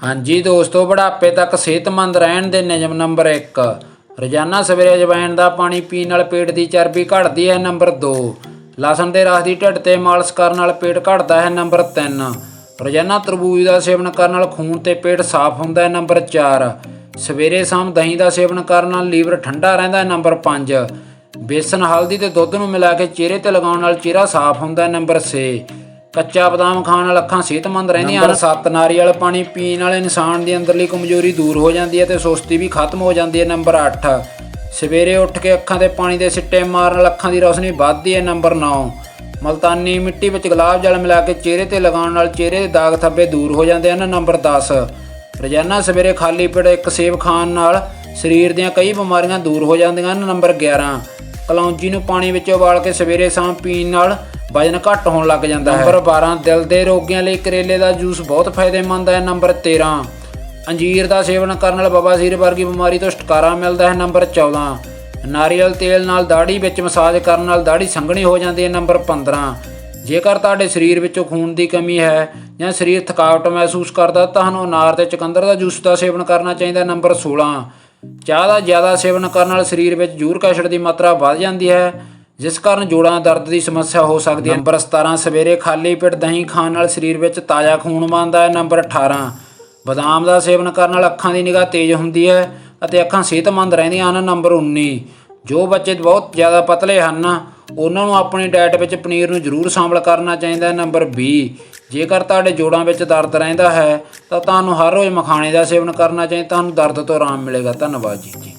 ਹਾਂਜੀ ਦੋਸਤੋ, ਬੁਢਾਪੇ ਤੱਕ ਸਿਹਤਮੰਦ ਰਹਿਣ ਦੇ ਨਿਯਮ ਨੰਬਰ 1 ਰੋਜ਼ਾਨਾ ਸਵੇਰੇ ਅਜਵਾਇਣ ਦਾ ਪਾਣੀ ਪੀਣ ਨਾਲ ਪੇਟ ਦੀ ਚਰਬੀ ਘਟਦੀ ਹੈ ਨੰਬਰ 2 ਲਸਣ ਦੇ ਰਸ ਦੀ ਢਿੱਡ ਤੇ ਮਾਲਿਸ਼ ਕਰਨ ਨਾਲ ਪੇਟ ਘਟਦਾ ਹੈ ਨੰਬਰ 3 ਰੋਜ਼ਾਨਾ ਤਰਬੂਜ ਦਾ ਸੇਵਨ ਕਰਨ ਨਾਲ ਖੂਨ ਤੇ ਪੇਟ ਸਾਫ਼ ਹੁੰਦਾ ਹੈ ਨੰਬਰ 4 ਸਵੇਰੇ ਸ਼ਾਮ ਦਹੀਂ ਦਾ ਸੇਵਨ ਕਰਨ ਨਾਲ ਲੀਵਰ ਠੰਡਾ ਰਹਿੰਦਾ ਹੈ ਨੰਬਰ 5 ਬੇਸਨ, ਹਲਦੀ ਤੇ ਦੁੱਧ ਨੂੰ ਮਿਲਾ ਕੇ ਚਿਹਰੇ ਤੇ ਲਗਾਉਣ ਨਾਲ ਚਿਹਰਾ ਸਾਫ਼ ਹੁੰਦਾ ਹੈ ਨੰਬਰ 6 ਕੱਚਾ ਬਦਾਮ ਖਾਣ ਨਾਲ ਅੱਖਾਂ ਸਿਹਤਮੰਦ ਰਹਿੰਦੀਆਂ ਹਨ। 7 ਨਾਰੀਅਲ ਪਾਣੀ ਪੀਣ ਨਾਲ ਇਨਸਾਨ ਦੀ ਅੰਦਰਲੀ ਕਮਜ਼ੋਰੀ ਦੂਰ ਹੋ ਜਾਂਦੀ ਹੈ ਤੇ ਸੁਸਤੀ ਵੀ ਖਤਮ ਹੋ ਜਾਂਦੀ ਹੈ। ਨੰਬਰ 8 ਸਵੇਰੇ ਉੱਠ ਕੇ ਅੱਖਾਂ ਤੇ ਪਾਣੀ ਦੇ ਸਿੱਟੇ ਮਾਰਨ ਨਾਲ ਅੱਖਾਂ ਦੀ ਰੋਸ਼ਨੀ ਵੱਧਦੀ ਹੈ। ਨੰਬਰ 9 ਮਲਤਾਨੀ ਮਿੱਟੀ ਵਿੱਚ ਗੁਲਾਬ ਜਲ ਮਿਲਾ ਕੇ ਚਿਹਰੇ ਤੇ ਲਗਾਉਣ ਨਾਲ ਚਿਹਰੇ ਦੇ ਦਾਗ ਧੱਬੇ ਦੂਰ ਹੋ ਜਾਂਦੇ ਹਨ। ਨੰਬਰ 10 ਰੋਜ਼ਾਨਾ ਸਵੇਰੇ ਖਾਲੀ ਪੇਟ ਇੱਕ ਸੇਬ ਖਾਣ ਨਾਲ ਸਰੀਰ ਦੀਆਂ ਕਈ ਬਿਮਾਰੀਆਂ ਦੂਰ ਹੋ ਜਾਂਦੀਆਂ ਹਨ। ਨੰਬਰ 11 ਕਲੌਂਜੀ ਨੂੰ ਪਾਣੀ ਵਿੱਚ ਉਬਾਲ ਕੇ ਸਵੇਰੇ ਸ਼ਾਮ ਪੀਣ ਨਾਲ ਵਜਨ ਘੱਟ ਹੋਣ ਲੱਗ ਜਾਂਦਾ ਹੈ। ਨੰਬਰ 12 ਦਿਲ ਦੇ ਰੋਗੀਆਂ ਲਈ ਕਰੇਲੇ ਦਾ ਜੂਸ ਬਹੁਤ ਫਾਇਦੇਮੰਦ ਹੈ। ਨੰਬਰ 13 ਅੰਜੀਰ ਦਾ ਸੇਵਨ ਕਰਨ ਨਾਲ ਬਵਾਸੀਰ ਵਰਗੀ ਬਿਮਾਰੀ ਤੋਂ ਛੁਟਕਾਰਾ ਮਿਲਦਾ ਹੈ। ਨੰਬਰ 14 ਨਾਰੀਅਲ ਤੇਲ ਨਾਲ ਦਾੜੀ ਵਿੱਚ ਮਸਾਜ ਕਰਨ ਨਾਲ ਦਾੜੀ ਸੰਘਣੀ ਹੋ ਜਾਂਦੀ ਹੈ। ਨੰਬਰ 15 ਜੇਕਰ ਤੁਹਾਡੇ ਸਰੀਰ ਵਿੱਚੋਂ ਖੂਨ ਦੀ ਕਮੀ ਹੈ ਜਾਂ ਸਰੀਰ ਥਕਾਵਟ ਮਹਿਸੂਸ ਕਰਦਾ, ਤੁਹਾਨੂੰ ਅਨਾਰ ਤੇ ਚੁਕੰਦਰ ਦਾ ਜੂਸ ਦਾ ਸੇਵਨ ਕਰਨਾ ਚਾਹੀਦਾ ਨੰਬਰ 16 ਚਾਹ ਦਾ ਜ਼ਿਆਦਾ ਸੇਵਨ ਕਰਨ ਨਾਲ ਸਰੀਰ ਵਿੱਚ ਯੂਰਿਕ ਐਸਿਡ ਦੀ ਮਾਤਰਾ ਵੱਧ ਜਾਂਦੀ ਹੈ। ਜਿਸ ਕਾਰਨ ਜੋੜਾਂ ਦਰਦ ਦੀ ਸਮੱਸਿਆ ਹੋ ਸਕਦੀ ਹੈ। ਨੰਬਰ 17 ਸਵੇਰੇ ਖਾਲੀ ਪੇਟ ਦਹੀਂ ਖਾਣ ਨਾਲ ਸਰੀਰ ਵਿੱਚ ਤਾਜ਼ਾ ਖੂਨ ਬਣਦਾ ਹੈ। ਨੰਬਰ 18 ਬਦਾਮ ਦਾ ਸੇਵਨ ਕਰਨ ਨਾਲ ਅੱਖਾਂ ਦੀ ਨਿਗਾਹ ਤੇਜ਼ ਹੁੰਦੀ ਹੈ ਅਤੇ ਅੱਖਾਂ ਸਿਹਤਮੰਦ ਰਹਿੰਦੀਆਂ ਹਨ। ਨੰਬਰ 19 ਜੋ ਬੱਚੇ ਬਹੁਤ ਜ਼ਿਆਦਾ ਪਤਲੇ ਹਨ, ਉਹਨਾਂ ਨੂੰ ਆਪਣੀ ਡਾਈਟ ਵਿੱਚ ਪਨੀਰ ਨੂੰ ਜ਼ਰੂਰ ਸ਼ਾਮਲ ਕਰਨਾ ਚਾਹੀਦਾ ਹੈ। ਨੰਬਰ 20 ਜੇਕਰ ਤੁਹਾਡੇ ਜੋੜਾਂ ਵਿੱਚ ਦਰਦ ਰਹਿੰਦਾ ਹੈ, ਤਾਂ ਤੁਹਾਨੂੰ ਹਰ ਰੋਜ਼ ਮਖਾਣੇ ਦਾ ਸੇਵਨ ਕਰਨਾ ਚਾਹੀਦਾ। ਤੁਹਾਨੂੰ ਦਰਦ ਤੋਂ ਆਰਾਮ ਮਿਲੇਗਾ। ਧੰਨਵਾਦ ਜੀ।